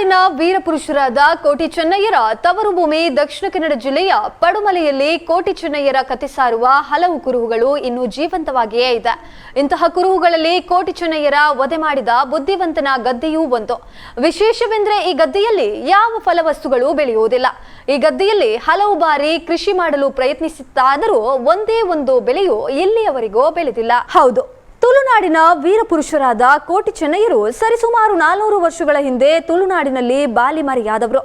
ತುಳುನಾಡಿನ ವೀರಪುರುಷರಾದ ಕೋಟಿ ಚೆನ್ನಯ್ಯರ ತವರು ಭೂಮಿ ದಕ್ಷಿಣ ಕನ್ನಡ ಜಿಲ್ಲೆಯ ಪಡುಮಲೆಯಲ್ಲಿ ಕೋಟಿ ಚೆನ್ನಯ್ಯರ ಕತೆ ಸಾರುವ ಹಲವು ಕುರುಹುಗಳು ಇನ್ನೂ ಜೀವಂತವಾಗಿಯೇ ಇದೆ. ಇಂತಹ ಕುರುಹುಗಳಲ್ಲಿ ಕೋಟಿ ಚೆನ್ನಯ್ಯರ ವಧೆ ಮಾಡಿದ ಬುದ್ಧಿವಂತನ ಗದ್ದೆಯೂ ಒಂದು. ವಿಶೇಷವೆಂದರೆ ಈ ಗದ್ದೆಯಲ್ಲಿ ಯಾವ ಫಲವಸ್ತುಗಳು ಬೆಳೆಯುವುದಿಲ್ಲ. ಈ ಗದ್ದೆಯಲ್ಲಿ ಹಲವು ಬಾರಿ ಕೃಷಿ ಮಾಡಲು ಪ್ರಯತ್ನಿಸುತ್ತಾದರೂ ಒಂದೇ ಒಂದು ಬೆಳೆಯು ಇಲ್ಲಿಯವರೆಗೂ ಬೆಳೆದಿಲ್ಲ. ಹೌದು. ತುಳುನಾಡಿನ ವೀರಪುರುಷರಾದ ಕೋಟಿ ಚೆನ್ನಯ್ಯರು ಸರಿಸುಮಾರು ನಾಲ್ನೂರು ವರ್ಷಗಳ ಹಿಂದೆ ತುಳುನಾಡಿನಲ್ಲಿ ಬಾಲಿಮರಿಯಾದವರು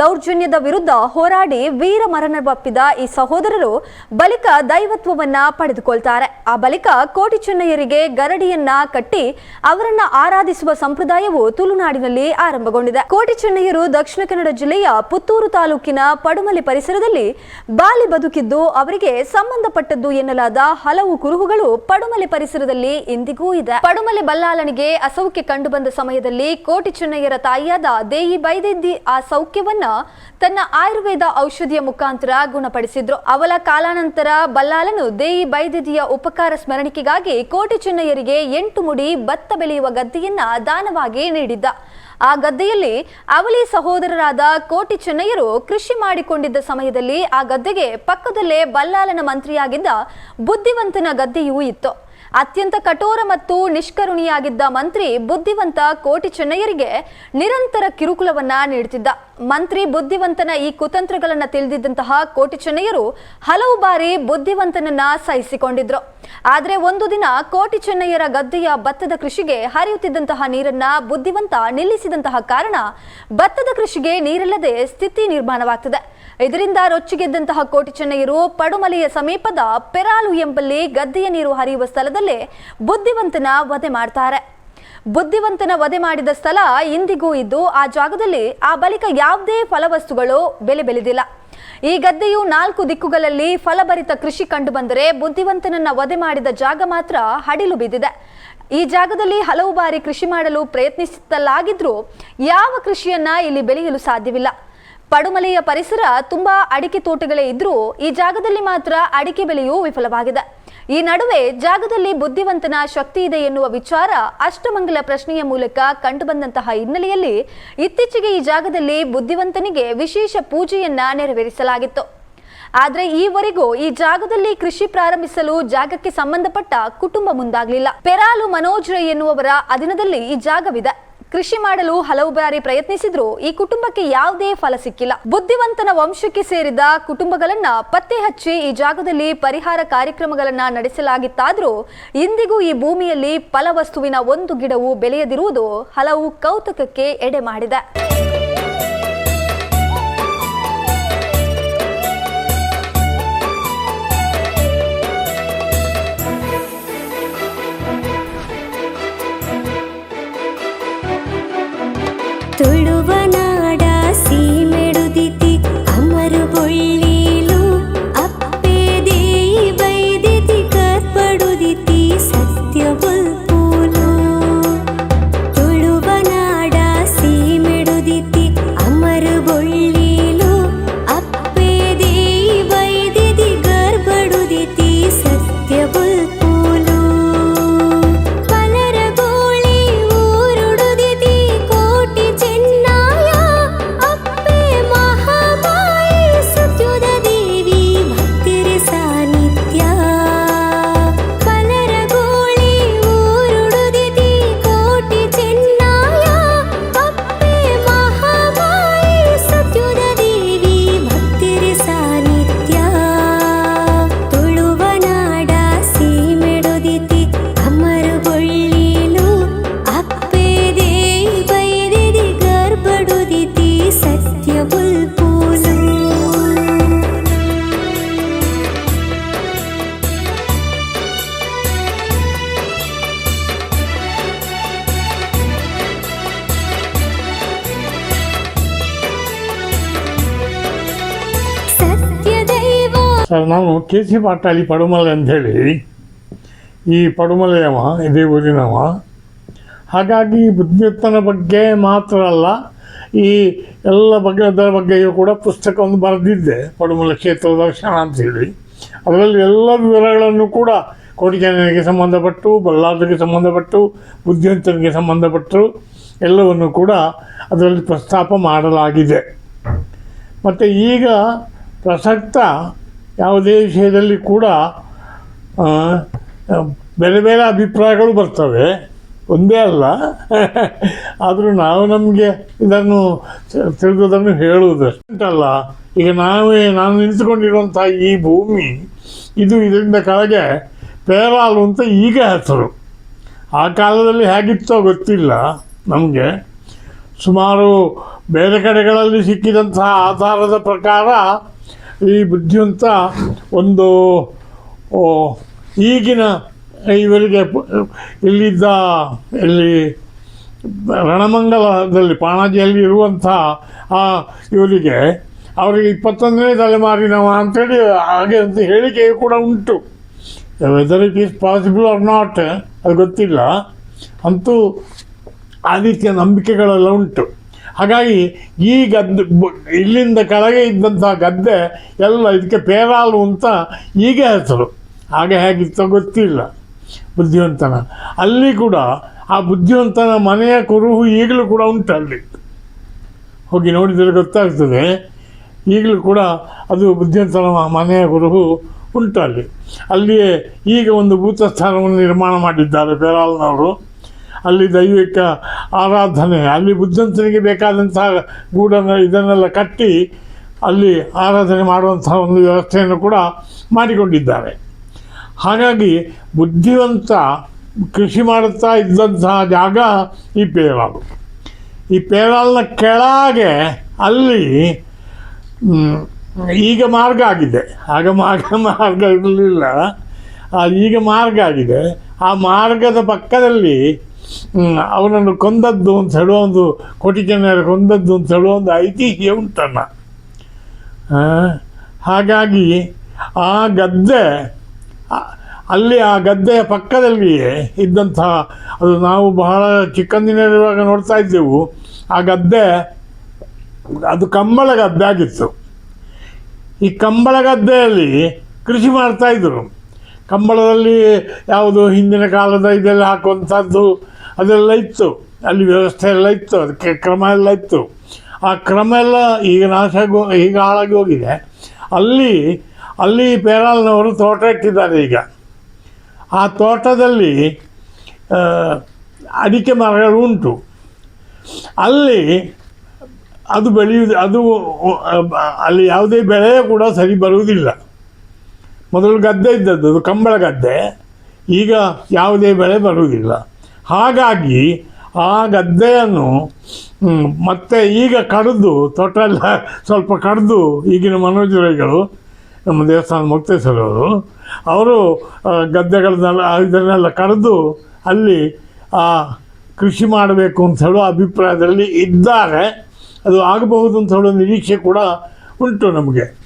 ದೌರ್ಜನ್ಯದ ವಿರುದ್ಧ ಹೋರಾಡಿ ವೀರ ಮರಣವಪ್ಪಿದ ಈ ಸಹೋದರರು ಬಳಿಕ ದೈವತ್ವವನ್ನ ಪಡೆದುಕೊಳ್ತಾರೆ. ಆ ಬಳಿಕ ಕೋಟಿ ಚೆನ್ನಯ್ಯರಿಗೆ ಗರಡಿಯನ್ನ ಕಟ್ಟಿ ಅವರನ್ನ ಆರಾಧಿಸುವ ಸಂಪ್ರದಾಯವು ತುಳುನಾಡಿನಲ್ಲಿ ಆರಂಭಗೊಂಡಿದೆ. ಕೋಟಿ ಚೆನ್ನಯ್ಯರು ದಕ್ಷಿಣ ಕನ್ನಡ ಜಿಲ್ಲೆಯ ಪುತ್ತೂರು ತಾಲೂಕಿನ ಪಡುಮಲೆ ಪರಿಸರದಲ್ಲಿ ಬಾಲಿ ಬದುಕಿದ್ದು ಅವರಿಗೆ ಸಂಬಂಧಪಟ್ಟದ್ದು ಎನ್ನಲಾದ ಹಲವು ಕುರುಹುಗಳು ಪಡುಮಲೆ ಪರಿಸರದಲ್ಲಿ ಇಂದಿಗೂ ಇದೆ. ಪಡುಮಲೆ ಬಲ್ಲಾಳನಿಗೆ ಅಸೌಖ್ಯ ಕಂಡು ಬಂದ ಸಮಯದಲ್ಲಿ ಕೋಟಿ ಚೆನ್ನಯ್ಯರ ತಾಯಿಯಾದ ದೇಯಿ ಬೈದೆದ್ದಿ ಆ ಸೌಖ್ಯವನ್ನ ತನ್ನ ಆಯುರ್ವೇದ ಔಷಧಿಯ ಮುಖಾಂತರ ಗುಣಪಡಿಸಿದ್ರು. ಅವಲ ಕಾಲಾನಂತರ ಬಲ್ಲಾಳನು ದೇಯಿ ಬೈದೆದಿಯ ಉಪಕಾರ ಸ್ಮರಣಿಕೆಗಾಗಿ ಕೋಟಿ ಚೆನ್ನಯ್ಯರಿಗೆ ಎಂಟು ಮುಡಿ ಭತ್ತ ಬೆಳೆಯುವ ಗದ್ದೆಯನ್ನ ದಾನವಾಗಿ ನೀಡಿದ್ದ. ಆ ಗದ್ದೆಯಲ್ಲಿ ಅವಳಿ ಸಹೋದರರಾದ ಕೋಟಿ ಚೆನ್ನಯ್ಯರು ಕೃಷಿ ಮಾಡಿಕೊಂಡಿದ್ದ ಸಮಯದಲ್ಲಿ ಆ ಗದ್ದೆಗೆ ಪಕ್ಕದಲ್ಲೇ ಬಲ್ಲಾಳನ ಮಂತ್ರಿಯಾಗಿದ್ದ ಬುದ್ಧಿವಂತನ ಗದ್ದೆಯೂ ಇತ್ತು. ಅತ್ಯಂತ ಕಠೋರ ಮತ್ತು ನಿಷ್ಕರುಣಿಯಾಗಿದ್ದ ಮಂತ್ರಿ ಬುದ್ಧಿವಂತ ಕೋಟಿ ಚೆನ್ನಯ್ಯರಿಗೆ ನಿರಂತರ ಕಿರುಕುಳವನ್ನ ನೀಡುತ್ತಿದ್ದ. ಮಂತ್ರಿ ಬುದ್ಧಿವಂತನ ಈ ಕುತಂತ್ರಗಳನ್ನು ತಿಳಿದಿದ್ದಂತಹ ಕೋಟಿ ಚೆನ್ನಯ್ಯರು ಹಲವು ಬಾರಿ ಬುದ್ಧಿವಂತನನ್ನ ಸಹಿಸಿಕೊಂಡಿದ್ರು. ಆದರೆ ಒಂದು ದಿನ ಕೋಟಿ ಚೆನ್ನಯ್ಯರ ಗದ್ದೆಯ ಭತ್ತದ ಕೃಷಿಗೆ ಹರಿಯುತ್ತಿದ್ದಂತಹ ನೀರನ್ನ ಬುದ್ಧಿವಂತ ನಿಲ್ಲಿಸಿದಂತಹ ಕಾರಣ ಭತ್ತದ ಕೃಷಿಗೆ ನೀರಿಲ್ಲದೆ ಸ್ಥಿತಿ ನಿರ್ಮಾಣವಾಗ್ತದೆ. ಇದರಿಂದ ರೊಚ್ಚಿಗೆದ್ದಂತಹ ಕೋಟಿ ಚೆನ್ನಯ್ಯರು ಪಡುಮಲೆಯ ಸಮೀಪದ ಪೆರಾಲು ಎಂಬಲ್ಲಿ ಗದ್ದೆಯ ನೀರು ಹರಿಯುವ ಸ್ಥಳದಲ್ಲೇ ಬುದ್ಧಿವಂತನ ವಧೆ ಮಾಡ್ತಾರೆ. ಬುದ್ಧಿವಂತನ ವಧೆ ಮಾಡಿದ ಸ್ಥಳ ಇಂದಿಗೂ ಇದ್ದು, ಆ ಜಾಗದಲ್ಲಿ ಆ ಬಳಿಕ ಯಾವುದೇ ಫಲವಸ್ತುಗಳು ಬೆಲೆ ಬೆಳೆದಿಲ್ಲ. ಈ ಗದ್ದೆಯು ನಾಲ್ಕು ದಿಕ್ಕುಗಳಲ್ಲಿ ಫಲಭರಿತ ಕೃಷಿ ಕಂಡುಬಂದರೆ ಬುದ್ಧಿವಂತನನ್ನ ವಧೆ ಮಾಡಿದ ಜಾಗ ಮಾತ್ರ ಹಡಿಲು ಬಿದ್ದಿದೆ. ಈ ಜಾಗದಲ್ಲಿ ಹಲವು ಬಾರಿ ಕೃಷಿ ಮಾಡಲು ಪ್ರಯತ್ನಿಸುತ್ತಲಾಗಿದ್ರೂ ಯಾವ ಕೃಷಿಯನ್ನ ಇಲ್ಲಿ ಬೆಳೆಯಲು ಸಾಧ್ಯವಿಲ್ಲ. ಪಡುಮಲೆಯ ಪರಿಸರ ತುಂಬಾ ಅಡಿಕೆ ತೋಟಗಳೇ ಇದ್ರೂ ಈ ಜಾಗದಲ್ಲಿ ಮಾತ್ರ ಅಡಿಕೆ ಬೆಳೆಯೂ ವಿಫಲವಾಗಿದೆ. ಈ ನಡುವೆ ಜಾಗದಲ್ಲಿ ಬುದ್ಧಿವಂತನ ಶಕ್ತಿ ಇದೆ ಎನ್ನುವ ವಿಚಾರ ಅಷ್ಟಮಂಗಲ ಪ್ರಶ್ನೆಯ ಮೂಲಕ ಕಂಡುಬಂದಂತಹ ಹಿನ್ನೆಲೆಯಲ್ಲಿ ಇತ್ತೀಚೆಗೆ ಈ ಜಾಗದಲ್ಲಿ ಬುದ್ಧಿವಂತನಿಗೆ ವಿಶೇಷ ಪೂಜೆಯನ್ನ ನೆರವೇರಿಸಲಾಗಿತ್ತು. ಆದರೆ ಈವರೆಗೂ ಈ ಜಾಗದಲ್ಲಿ ಕೃಷಿ ಪ್ರಾರಂಭಿಸಲು ಜಾಗಕ್ಕೆ ಸಂಬಂಧಪಟ್ಟ ಕುಟುಂಬ ಮುಂದಾಗಲಿಲ್ಲ. ಪೆರಾಲು ಮನೋಜ್ ರೈ ಎನ್ನುವವರ ಅಧೀನದಲ್ಲಿ ಈ ಜಾಗವಿದೆ. ಕೃಷಿ ಮಾಡಲು ಹಲವು ಬಾರಿ ಪ್ರಯತ್ನಿಸಿದ್ರು ಈ ಕುಟುಂಬಕ್ಕೆ ಯಾವುದೇ ಫಲ ಸಿಕ್ಕಿಲ್ಲ. ಬುದ್ಧಿವಂತನ ವಂಶಕ್ಕೆ ಸೇರಿದ ಕುಟುಂಬಗಳನ್ನ ಪತ್ತೆ ಹಚ್ಚಿ ಈ ಜಾಗದಲ್ಲಿ ಪರಿಹಾರ ಕಾರ್ಯಕ್ರಮಗಳನ್ನ ನಡೆಸಲಾಗಿತ್ತಾದ್ರೂ ಇಂದಿಗೂ ಈ ಭೂಮಿಯಲ್ಲಿ ಫಲವಸ್ತುವಿನ ಒಂದು ಗಿಡವು ಬೆಳೆಯದಿರುವುದು ಹಲವು ಕೌತುಕಕ್ಕೆ ಎಡೆ ಮಾಡಿದೆ. ಸರ್ ನಾನು ಕೆ ಸಿ ಪಾಟಾಳಿ ಪಡುಮಲೆ ಅಂಥೇಳಿ, ಈ ಪಡುಮಲೆಯವ, ಇದೇ ಊರಿನವ. ಹಾಗಾಗಿ ಬುದ್ಧಿವತ್ತನ ಬಗ್ಗೆ ಮಾತ್ರ ಅಲ್ಲ, ಈ ಎಲ್ಲ ಬಗೆದರ ಬಗ್ಗೆಯೂ ಕೂಡ ಪುಸ್ತಕವನ್ನು ಬರೆದಿದ್ದೆ, ಪಡುಮಲೆ ಕ್ಷೇತ್ರ ದರ್ಶನ ಅಂತೇಳಿ ಅದರಲ್ಲಿ ಎಲ್ಲ ವಿವರಗಳನ್ನು ಕೂಡ ಕೋಟಿಜನರಿಗೆ ಸಂಬಂಧಪಟ್ಟು ಬಲ್ಲಾಳರಿಗೆ ಸಂಬಂಧಪಟ್ಟು, ಬುದ್ಧಿವಂತನಿಗೆ ಸಂಬಂಧಪಟ್ಟು ಎಲ್ಲವನ್ನು ಕೂಡ ಅದರಲ್ಲಿ ಪ್ರಸ್ತಾಪ ಮಾಡಲಾಗಿದೆ. ಮತ್ತು ಈಗ ಪ್ರಸಕ್ತ ಯಾವುದೇ ವಿಷಯದಲ್ಲಿ ಕೂಡ ಬೇರೆ ಬೇರೆ ಅಭಿಪ್ರಾಯಗಳು ಬರ್ತವೆ. ಒಂದೇ ಅಲ್ಲ. ಆದರೂ ನಾವು ನಮಗೆ ಇದನ್ನು ತಿಳಿದುದನ್ನು ಹೇಳುವುದು ಉಂಟಲ್ಲ ಈಗ ನಾವೇ, ನಾನು ನಿಂತುಕೊಂಡಿರುವಂಥ ಈ ಭೂಮಿ, ಇದು ಇದರಿಂದ ಕೆಳಗೆ ಪೇರಾಲು ಅಂತ ಈಗ ಹೆಸರು. ಆ ಕಾಲದಲ್ಲಿ ಹೇಗಿತ್ತೋ ಗೊತ್ತಿಲ್ಲ ನಮಗೆ. ಸುಮಾರು ಬೇರೆ ಕಡೆಗಳಲ್ಲಿ ಸಿಕ್ಕಿದಂತಹ ಆಧಾರದ ಪ್ರಕಾರ ಈ ಬುದ್ಧಿವಂತ ಒಂದು ಈಗಿನ ಇವರಿಗೆ ಇಲ್ಲಿದ್ದ ಇಲ್ಲಿ ರಣಮಂಗಲದಲ್ಲಿ, ಪಾಣಾಜಿಯಲ್ಲಿ ಇರುವಂಥ ಆ ಇವರಿಗೆ, ಅವರಿಗೆ ಇಪ್ಪತ್ತೊಂದನೇ ತಲೆಮಾರಿನವ ಅಂತೇಳಿ ಹಾಗೆ ಅಂತ ಹೇಳಿಕೆ ಕೂಡ ಉಂಟು. Whether it is possible or not ಅದು ಗೊತ್ತಿಲ್ಲ. ಅಂತೂ ಆ ರೀತಿಯ ನಂಬಿಕೆಗಳೆಲ್ಲ ಉಂಟು. ಹಾಗಾಗಿ ಈ ಗದ್ದೆ ಇಲ್ಲಿಂದ ಕೆಳಗೆ ಇದ್ದಂಥ ಗದ್ದೆ ಎಲ್ಲ ಇದಕ್ಕೆ ಪೇರಾಲು ಅಂತ ಈಗ ಹೆಸರು. ಹಾಗೆ ಹೇಗಿತ್ತೋ ಗೊತ್ತಿಲ್ಲ. ಬುದ್ಧಿವಂತನ. ಅಲ್ಲಿ ಕೂಡ ಆ ಬುದ್ಧಿವಂತನ ಮನೆಯ ಕುರುಹು ಈಗಲೂ ಕೂಡ ಉಂಟು ಅಲ್ಲಿ. ಹೋಗಿ ನೋಡಿದರೆ ಗೊತ್ತಾಗ್ತದೆ. ಈಗಲೂ ಕೂಡ ಅದು ಬುದ್ಧಿವಂತನ ಮನೆಯ ಕುರುಹು ಉಂಟು ಅಲ್ಲಿ. ಅಲ್ಲಿಯೇ ಈಗ ಒಂದು ಭೂತಸ್ಥಾನವನ್ನು ನಿರ್ಮಾಣ ಮಾಡಿದ್ದಾರೆ ಪೇರಾಲ್ನವರು. ಅಲ್ಲಿ ದೈವಿಕ ಆರಾಧನೆ, ಅಲ್ಲಿ ಬುದ್ಧಂತನಿಗೆ ಬೇಕಾದಂತಹ ಗೂಡನ್ನು, ಇದನ್ನೆಲ್ಲ ಕಟ್ಟಿ ಅಲ್ಲಿ ಆರಾಧನೆ ಮಾಡುವಂತಹ ಒಂದು ವ್ಯವಸ್ಥೆಯನ್ನು ಕೂಡ ಮಾಡಿಕೊಂಡಿದ್ದಾರೆ. ಹಾಗಾಗಿ ಬುದ್ಧಿವಂತ ಕೃಷಿ ಮಾಡುತ್ತಾ ಇದ್ದಂತಹ ಜಾಗ ಈ ಪೇರಾಲು. ಈ ಪೇರಾಲ್ನ ಕೆಳಗೆ ಅಲ್ಲಿ ಈಗ ಮಾರ್ಗ ಆಗಿದೆ. ಆಗ ಮಾರ್ಗ ಮಾರ್ಗ ಇರಲಿಲ್ಲ. ಈಗ ಮಾರ್ಗ ಆಗಿದೆ. ಆ ಮಾರ್ಗದ ಪಕ್ಕದಲ್ಲಿ ಅವನನ್ನು ಕೊಂದದ್ದು ಅಂತ ಹೇಳುವ ಒಂದು ಕೋಟಿ ಜನರ ಕೊಂದದ್ದು ಅಂತ ಹೇಳುವ ಒಂದು ಐತಿಹ್ಯ ಉಂಟನ್ನ. ಹಾಗಾಗಿ ಆ ಗದ್ದೆ ಅಲ್ಲಿ ಆ ಗದ್ದೆಯ ಪಕ್ಕದಲ್ಲಿಯೇ ಇದ್ದಂತಹ ಅದು ನಾವು ಬಹಳ ಚಿಕ್ಕಂದಿನಲ್ಲಿರುವಾಗ ನೋಡ್ತಾ ಇದ್ದೆವು, ಆ ಗದ್ದೆ, ಅದು ಕಂಬಳ ಗದ್ದೆ ಆಗಿತ್ತು. ಈ ಕಂಬಳ ಗದ್ದೆಯಲ್ಲಿ ಕೃಷಿ ಮಾಡ್ತಾ ಇದ್ರು. ಕಂಬಳದಲ್ಲಿ ಯಾವುದು ಹಿಂದಿನ ಕಾಲದ ಇದೆಲ್ಲ ಹಾಕುವಂಥದ್ದು ಅದೆಲ್ಲ ಇತ್ತು. ಅಲ್ಲಿ ವ್ಯವಸ್ಥೆ ಎಲ್ಲ ಇತ್ತು. ಅದಕ್ಕೆ ಕ್ರಮ ಎಲ್ಲ ಇತ್ತು. ಆ ಕ್ರಮ ಎಲ್ಲ ಈಗ ನಾಶ ಈಗ ಹಾಳಾಗಿ ಹೋಗಿದೆ. ಅಲ್ಲಿ ಅಲ್ಲಿ ಪೇರಾಲ್ನವರು ತೋಟ ಇಟ್ಟಿದ್ದಾರೆ ಈಗ. ಆ ತೋಟದಲ್ಲಿ ಅಡಿಕೆ ಮರಗಳು ಉಂಟು. ಅಲ್ಲಿ ಅದು ಬೆಳೆಯುವುದು, ಅದು ಅಲ್ಲಿ ಯಾವುದೇ ಬೆಳೆ ಕೂಡ ಸರಿ ಬರುವುದಿಲ್ಲ. ಮೊದಲು ಗದ್ದೆ ಇದ್ದದ್ದು, ಅದು ಕಂಬಳ ಗದ್ದೆ. ಈಗ ಯಾವುದೇ ಬೆಳೆ ಬರುವುದಿಲ್ಲ. ಹಾಗಾಗಿ ಆ ಗದ್ದೆಯನ್ನು ಮತ್ತೆ ಈಗ ಕಡಿದು ತೋಟ ಎಲ್ಲ ಸ್ವಲ್ಪ ಕಡಿದು ಈಗಿನ ಮನೋಜರೈಗಳು, ನಮ್ಮ ದೇವಸ್ಥಾನ ಮುಕ್ತೇಶ್ವರವರು, ಅವರು ಗದ್ದೆಗಳನ್ನೆಲ್ಲ, ಇದನ್ನೆಲ್ಲ ಕಡಿದು ಅಲ್ಲಿ, ಆ, ಕೃಷಿ ಮಾಡಬೇಕು ಅಂತ ಹೇಳೋ ಅಭಿಪ್ರಾಯದಲ್ಲಿ ಇದ್ದಾರೆ. ಅದು ಆಗಬಹುದು ಅಂತ ಹೇಳೋ ನಿರೀಕ್ಷೆ ಕೂಡ ಉಂಟು ನಮಗೆ.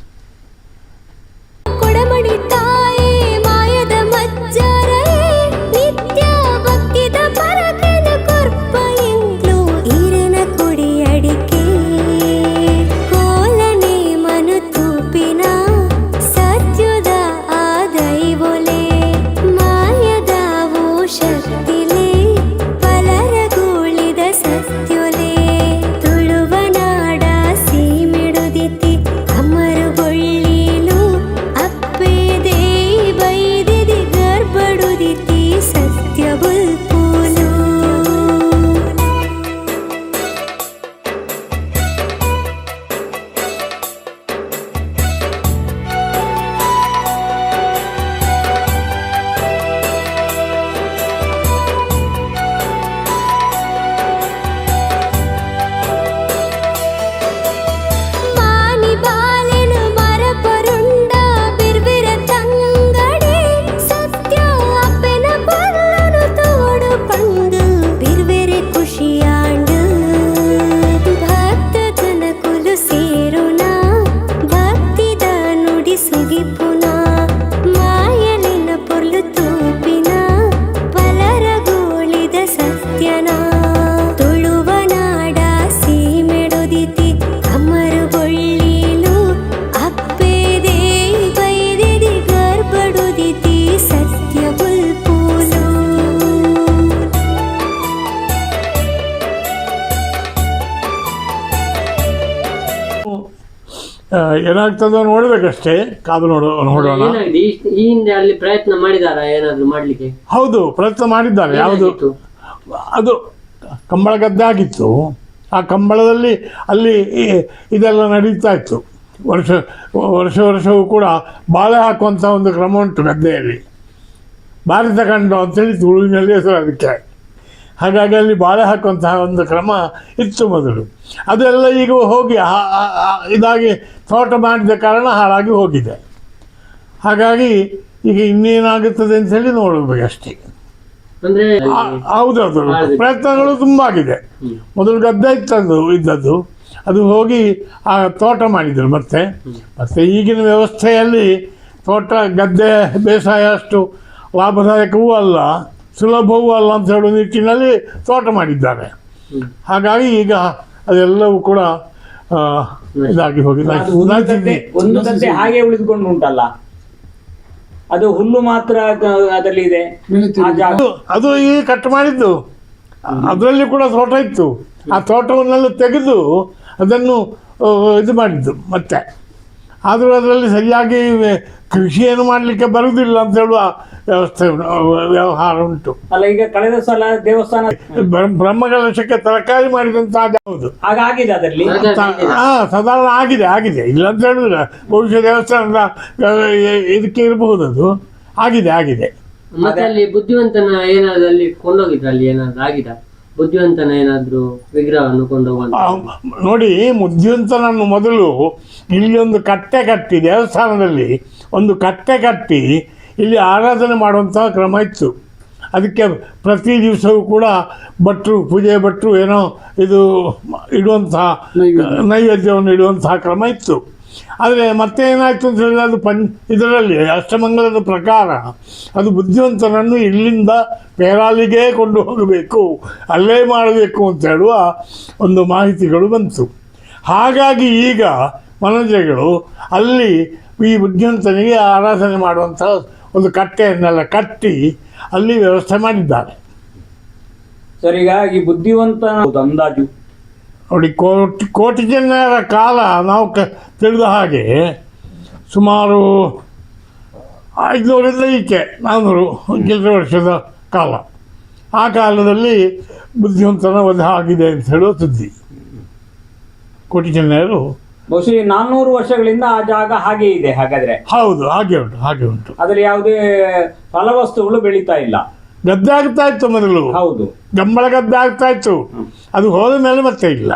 ಏನಾಗ್ತದೋ ನೋಡ್ಬೇಕಷ್ಟೇ. ಕಾದು ನೋಡೋ ನೋಡೋಣ. ಏನಾಗಿದೆ ಈ- ಈ ಹಿಂದೆ ಅಲ್ಲಿ ಪ್ರಯತ್ನ ಮಾಡಿದಾರಾ ಏನಾದ್ರು ಮಾಡ್ಲಿಕ್ಕೆ? ಹೌದು ಪ್ರಯತ್ನ ಮಾಡಿದ್ದಾರೆ. ಯಾವುದು? ಏನಾಗಿತ್ತು? ಅದು ಕಂಬಳ ಗದ್ದೆ ಆಗಿತ್ತು. ಆ ಕಂಬಳದಲ್ಲಿ ಅಲ್ಲಿ ಈ- ಇದೆಲ್ಲ ನಡೀತಾ ಇತ್ತು. ವರ್ಷ ವರ್ಷ ವರ್ಷವೂ ಕೂಡ ಬಾಳೆ ಹಾಕುವಂಥ ಒಂದು ಕ್ರಮ ಉಂಟು ಗದ್ದೆಯಲ್ಲಿ. ಭಾರತ ಕಂಡು ಅಂತೇಳಿ ತುಳುವಿನಲ್ಲಿ ಹೆಸರು ಅದಕ್ಕೆ ಹಾಗಾಗಿ ಅಲ್ಲಿ ಬಾಳೆ ಹಾಕುವಂತಹ ಒಂದು ಕ್ರಮ ಇತ್ತು ಮೊದಲು. ಅದೆಲ್ಲ ಈಗ ಹೋಗಿ ಇದಾಗಿ ತೋಟ ಮಾಡಿದ ಕಾರಣ ಹಾಳಾಗಿ ಹೋಗಿದೆ. ಹಾಗಾಗಿ ಈಗ ಇನ್ನೇನಾಗುತ್ತದೆ ಅಂತ ಹೇಳಿ ನೋಡಬೇಕಷ್ಟೇ. ಅಂದ್ರೆ ಆ- ಹೌದೌದು. ಪ್ರಯತ್ನಗಳು ತುಂಬ ಆಗಿದೆ. ಮೊದಲು ಗದ್ದೆ ಇತ್ತದ್ದು ಇದ್ದದ್ದು. ಅದು ಹೋಗಿ ಆ ತೋಟ ಮಾಡಿದರು ಮತ್ತೆ. ಮತ್ತೆ ಈಗಿನ ವ್ಯವಸ್ಥೆಯಲ್ಲಿ ತೋಟ ಗದ್ದೆ ಬೇಸಾಯ ಅಷ್ಟು ಲಾಭದಾಯಕವೂ ಅಲ್ಲ. ಸುಲಭವೂ ಅಲ್ಲ ಅಂತ ಹೇಳುವ ನಿಟ್ಟಿನಲ್ಲಿ ತೋಟ ಮಾಡಿದ್ದಾರೆ. ಹಾಗಾಗಿ ಈಗ ಅದೆಲ್ಲವೂ ಕೂಡ ಇದಾಗಿ ಹೋಗಿದೆ. ಒಂದು ಹಾಗೆ ಉಳಿದುಕೊಂಡು ಉಂಟಲ್ಲ ಅದು ಹುಲ್ಲು ಮಾತ್ರ ಅದರಲ್ಲಿ ಇದೆ. ಅದು ಅದು ಈ ಕಟ್ ಮಾಡಿದ್ದು. ಅದರಲ್ಲಿ ಕೂಡ ತೋಟ ಇತ್ತು. ಆ ತೋಟವನ್ನೆಲ್ಲ ತೆಗೆದು ಅದನ್ನು ಇದು ಮಾಡಿದ್ದು ಮತ್ತೆ. ಆದರೂ ಅದರಲ್ಲಿ ಸರಿಯಾಗಿ ಕೃಷಿಯನ್ನು ಮಾಡಲಿಕ್ಕೆ ಬರುವುದಿಲ್ಲ ಅಂತ ಹೇಳುವ ವ್ಯವಸ್ಥೆ ವ್ಯವಹಾರ ಉಂಟು. ಅಲ್ಲ ಈಗ ಕಳೆದ ಸಲ ದೇವಸ್ಥಾನ ಬ್ರಹ್ಮ- ಬ್ರಹ್ಮಕಲಶಕ್ಕೆ ತರಕಾರಿ ಮಾಡಿದಂತ ಹೌದು. ಹಾಗಾಗಿದೆ ಅದರಲ್ಲಿ? ಹಾ ಸಾಧಾರಣ ಆಗಿದೆ. ಆಗಿದೆ ಇಲ್ಲ ಅಂತ ಹೇಳುದಿಲ್ಲ. ಬಹುಶಃ ದೇವಸ್ಥಾನದ ಇದಕ್ಕೆ ಇರಬಹುದು ಅದು. ಆಗಿದೆ ಆಗಿದೆ. ಮತ್ತೆ ಅಲ್ಲಿ ಬುದ್ಧಿವಂತನ ಏನಾದ್ರು ಅಲ್ಲಿ ಕೊಂಡೋಗಿದ್ರ? ಅಲ್ಲಿ ಏನಾದ್ರು ಆಗಿದ? ಬುದ್ಧಿವಂತನ ಏನಾದ್ರು ವಿಗ್ರಹವನ್ನು ಕೊಂಡೋಗ ನೋಡಿ ಬುದ್ಧಿವಂತನನ್ನು ಮೊದಲು ಇಲ್ಲಿ ಒಂದು ಕಟ್ಟೆ ಕಟ್ಟಿ ದೇವಸ್ಥಾನದಲ್ಲಿ ಒಂದು ಕಟ್ಟೆ ಕಟ್ಟಿ ಇಲ್ಲಿ ಆರಾಧನೆ ಮಾಡುವಂಥ ಕ್ರಮ ಇತ್ತು. ಅದಕ್ಕೆ ಪ್ರತಿ ದಿವಸವೂ ಕೂಡ ಭಟ್ರು ಪೂಜೆ ಭಟ್ರು ಏನೋ ಇದು ಇಡುವಂತಹ ನೈವೇದ್ಯವನ್ನು ಇಡುವಂತಹ ಕ್ರಮ ಇತ್ತು. ಆದರೆ ಮತ್ತೆ ಏನಾಯಿತು ಅಂತ ಹೇಳಿದ್ರೆ ಅದು ಪಂ ಇದರಲ್ಲಿ ಅಷ್ಟಮಂಗಲದ ಪ್ರಕಾರ ಅದು ಬುದ್ಧಿವಂತನನ್ನು ಇಲ್ಲಿಂದ ಪೇರಾಲಿಗೆ ಕೊಂಡು ಹೋಗಬೇಕು ಅಲ್ಲೇ ಮಾಡಬೇಕು ಅಂತ ಹೇಳುವ ಒಂದು ಮಾಹಿತಿಗಳು ಬಂತು. ಹಾಗಾಗಿ ಈಗ ಮನೋಜಗಳು ಅಲ್ಲಿ ಈ ಬುದ್ಧಿವಂತನಿಗೆ ಆರಾಧನೆ ಮಾಡುವಂಥ ಒಂದು ಕಟ್ಟೆಯನ್ನೆಲ್ಲ ಕಟ್ಟಿ ಅಲ್ಲಿ ವ್ಯವಸ್ಥೆ ಮಾಡಿದ್ದಾರೆ. ಸರ್ ಈಗ ಈ ಬುದ್ಧಿವಂತನ ಒಂದು ಅಂದಾಜು ನೋಡಿ ಕೋಟಿ ಕೋಟಿ ಜನರ ಕಾಲ ನಾವು ಕ ತಿಳಿದ ಹಾಗೆ ಸುಮಾರು ಐದುನೂರಿಂದ ಈಚೆ ನಾನ್ನೂರು ಕೆಲವು ವರ್ಷದ ಕಾಲ. ಆ ಕಾಲದಲ್ಲಿ ಬುದ್ಧಿವಂತನ ವಧೆ ಆಗಿದೆ ಅಂತ ಹೇಳುವ ಸುದ್ದಿ. ಕೋಟಿ ಜನರು ಬಹುಶಃ ನಾನ್ನೂರು ವರ್ಷಗಳಿಂದ ಆ ಜಾಗ ಹಾಗೆ ಇದೆ ಹಾಗಾದ್ರೆ. ಹೌದು ಹಾಗೆ ಉಂಟು ಹಾಗೆ ಉಂಟು. ಅದ್ರಲ್ಲಿ ಯಾವುದೇ ಫಲವಸ್ತುಗಳು ಬೆಳೀತಾ ಇಲ್ಲ. ಗದ್ದೆ ಆಗ್ತಾ ಇತ್ತು ಮೊದಲು. ಹೌದು. ಗಂಬಳ ಗದ್ದೆ ಆಗ್ತಾ ಇತ್ತು. ಅದು ಹೋದ ಮೇಲೆ ಮತ್ತೆ ಇಲ್ಲ.